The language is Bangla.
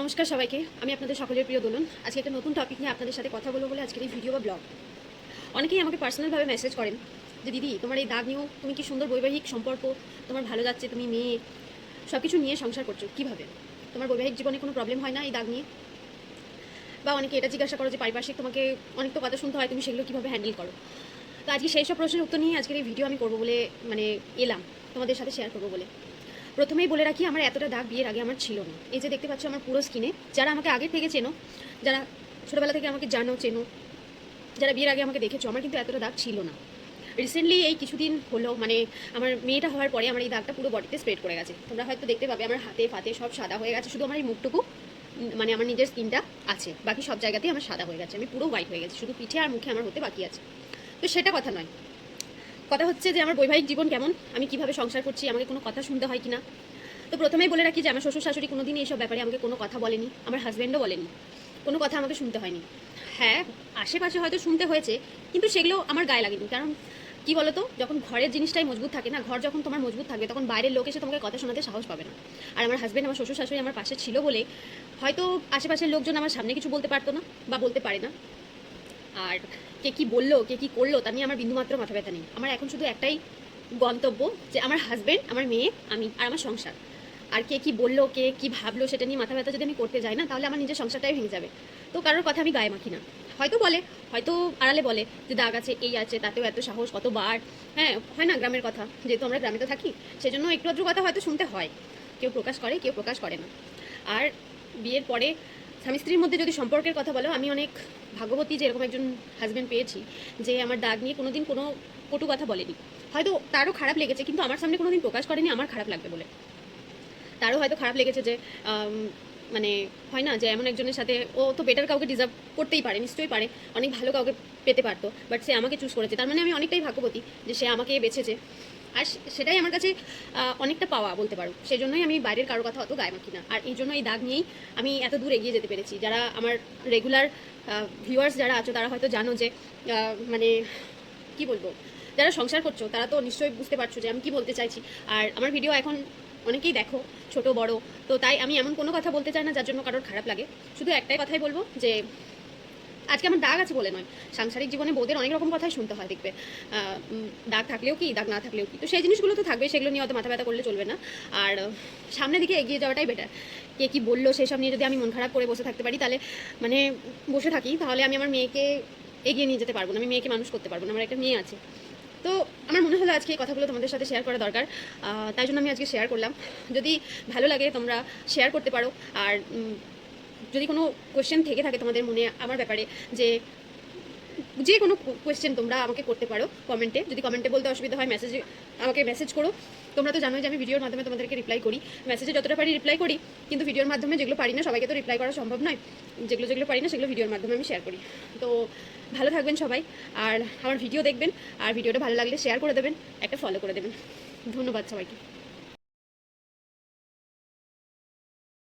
নমস্কার সবাইকে, আমি আপনাদের সকলের প্রিয় দোলন। আজকে একটা নতুন টপিক নিয়ে আপনাদের সাথে কথা বলব বলে আজকের এই ভিডিও বা ব্লগ অনেকেই আমাকে পার্সোনালভাবে মেসেজ করেন যে, দিদি, তোমার এই দাগ নিয়েও তুমি কি সুন্দর বৈবাহিক সম্পর্ক? তোমার ভালো যাচ্ছে, তুমি মেয়ে সব কিছু নিয়ে সংসার করছ, কীভাবে? তোমার বৈবাহিক জীবনে কোনো প্রবলেম হয় না এই দাগ নিয়ে? বা অনেকে এটা জিজ্ঞাসা করো যে, পারিপার্শ্বিক তোমাকে অনেক তো কথা শুনতে হয়, তুমি সেগুলো কীভাবে হ্যান্ডেল করো? তো আজকে সেই সব প্রশ্নের উত্তর নিয়ে আজকের এই ভিডিও আমি করব বলে মানে এলাম, তোমাদের সাথে শেয়ার করব বলে। প্রথমেই বলে রাখি, আমার এতটা দাগ বিয়ের আগে আমার ছিল না। এই যে দেখতে পাচ্ছ আমার পুরো স্কিনে যারা আমাকে আগে থেকে চেনো, যারা ছোটোবেলা থেকে আমাকে জানো, চেনো, যারা বিয়ের আগে আমাকে দেখেছ, আমার কিন্তু এতটা দাগ ছিল না। রিসেন্টলি এই কিছুদিন হলো মানে আমার মেয়েটা হওয়ার পরে আমার এই দাগটা পুরো বডিতে স্প্রেড করে গেছে। তোমরা হয়তো দেখতে পাবে, আমার হাতে ফাতে সব সাদা হয়ে গেছে, শুধু আমার এই মুখটুকু মানে আমার নিজের স্কিনটা আছে, বাকি সব জায়গাতেই আমার সাদা হয়ে গেছে, আমি পুরো হোয়াইট হয়ে গেছি, শুধু পিঠে আর মুখে আমার হতে বাকি আছে। তো সেটা কথা নয়। কথা হচ্ছে যে আমার বৈবাহিক জীবন কেমন? আমি কীভাবে সংসার করছি? আমাকে কোনো কথা শুনতে হয় কিনা? তো প্রথমেই বলে রাখি যে আমার শ্বশুর শাশুড়ি কোনোদিন এইসব ব্যাপারে আমাকে কোনো কথা বলেনি। আমার হাজব্যান্ডও বলেনি। কোনো কথা আমাকে শুনতে হয়নি। হ্যাঁ আশেপাশে হয়তো শুনতে হয়েছে, কিন্তু সেগুলো আমার গায়ে লাগেনি। কারণ কি বলতো? যখন ঘরের জিনিসটাই মজবুত থাকে না, ঘর যখন তোমার মজবুত থাকবে তখন বাইরের লোক এসে তোমাকে কথা শোনাতে সাহস পাবে না। আর আমার হাজব্যান্ড আমার শ্বশুর শাশুড়ি আমার পাশে ছিল বলে হয়তো আশেপাশের লোকজন আমার সামনে কিছু বলতে পারতো না বা বলতে পারে না। আর কে কি বলল, কে কি করল, তা নিয়ে আমার বিন্দুমাত্র মাথা ব্যথা নেই। আমার এখন শুধু একটাই গন্তব্য যে আমার হাজব্যান্ড আমার মেয়ে, আমি আর আমার সংসার। আর কে কি বলল, কে কি ভাবলো, সেটা নিয়ে মাথা ব্যথা যদি আমি করতে যাই না, তাহলে আমার নিজের সংসারটাই ভেঙে যাবে। তো কারোর কথা আমি গায়ে মাখি না। হয়তো বলে, হয়তো আড়ালে বলে যে দাগ আছে, এই আছে, তাতেও এত সাহস, কতবার। হ্যাঁ হয় না গ্রামের কথা, যেহেতু আমরা গ্রামে তো থাকি, সেজন্য একটু আধটু কথা হয়তো শুনতে হয়। কেউ প্রকাশ করে, কেউ প্রকাশ করে না। আর বিয়ের পরে স্বামী স্ত্রীর মধ্যে যদি সম্পর্কের কথা বলো, আমি অনেক ভাগ্যবতী যে এরকম একজন হাজব্যান্ড পেয়েছি, যে আমার দাগ নিয়ে কোনোদিন কোনো কটু কথা বলেনি। হয়তো তারও খারাপ লেগেছে, কিন্তু আমার সামনে কোনোদিন প্রকাশ করেনি, আমার খারাপ লাগবে বলে। তারও হয়তো খারাপ লেগেছে যে মানে হয় না যে এমন একজনের সাথে, ও তো বেটার কাউকে ডিজার্ভ করতেই পারে, নিশ্চয়ই পারে, অনেক ভালো কাউকে পেতে পারতো বাট সে আমাকে চুজ করেছে। তার মানে আমি অনেকটাই ভাগ্যবতী যে সে আমাকে বেছেছে। আর সেটাই আমার কাছে অনেকটা পাওয়া বলতে পারো। সেই জন্যই আমি বাইরের কারও কথা অত গায়ে মাখি না। আর এই জন্য এই দাগ নিয়েই আমি এত দূর এগিয়ে যেতে পেরেছি। যারা আমার রেগুলার ভিউয়ার্স যারা আছো, তারা হয়তো জানো যে মানে কি বলব? যারা সংসার করছ, তারা তো নিশ্চয়ই বুঝতে পারছ যে আমি কি বলতে চাইছি। আর আমার ভিডিও এখন অনেকেই দেখো, ছোট, বড়। তো তাই আমি এমন কোনো কথা বলতে চাই না যার জন্য কারোর খারাপ লাগে। শুধু একটাই কথাই বলব যে আজকে আমার দাগ আছে বলে নয়। সাংসারিক জীবনে বউদের অনেক রকম কথাই শুনতে হয়, দেখবে। দাগ থাকলেও কি, দাগ না থাকলেও কি। তো সেই জিনিসগুলো তো থাকবে, সেগুলো নিয়ে অত মাথা ব্যথা করলে চলবে না। আর সামনের দিকে এগিয়ে যাওয়াটাই বেটার কে কী বলল সেসব নিয়ে যদি আমি মন খারাপ করে বসে থাকতে পারি, তাহলে মানে বসে থাকি, তাহলে আমি আমার মেয়েকে এগিয়ে নিয়ে যেতে পারব না। আমি মেয়েকে মানুষ করতে পারব না, আমার একটা মেয়ে আছে। তো আমার মনে হলো আজকে এই কথাগুলো তোমাদের সাথে শেয়ার করা দরকার। তাই জন্য আমি আজকে শেয়ার করলাম। যদি ভালো লাগে তোমরা শেয়ার করতে পারো। আর যদি কোনো কোয়েশ্চেন থেকে থাকে তোমাদের মনে আমার ব্যাপারে, যে যে কোনো কোয়েশ্চেন তোমরা আমাকে করতে পারো কমেন্টে যদি কমেন্টে বলতে অসুবিধা হয় মেসেজে আমাকে মেসেজ করো। তোমরা তো জানোই যে আমি ভিডিওর মাধ্যমে তোমাদেরকে রিপ্লাই করি। মেসেজে যতটা পারি রিপ্লাই করি, কিন্তু ভিডিওর মাধ্যমে যেগুলো পারি না, সবাইকে তো রিপ্লাই করা সম্ভব নয়। যেগুলো যেগুলো পারি না, সেগুলো ভিডিওর মাধ্যমে আমি শেয়ার করি। তো ভালো থাকবেন সবাই, আর আমার ভিডিও দেখবেন, আর ভিডিওটা ভালো লাগলে শেয়ার করে দেবেন, একটা ফলো করে দেবেন। ধন্যবাদ সবাইকে।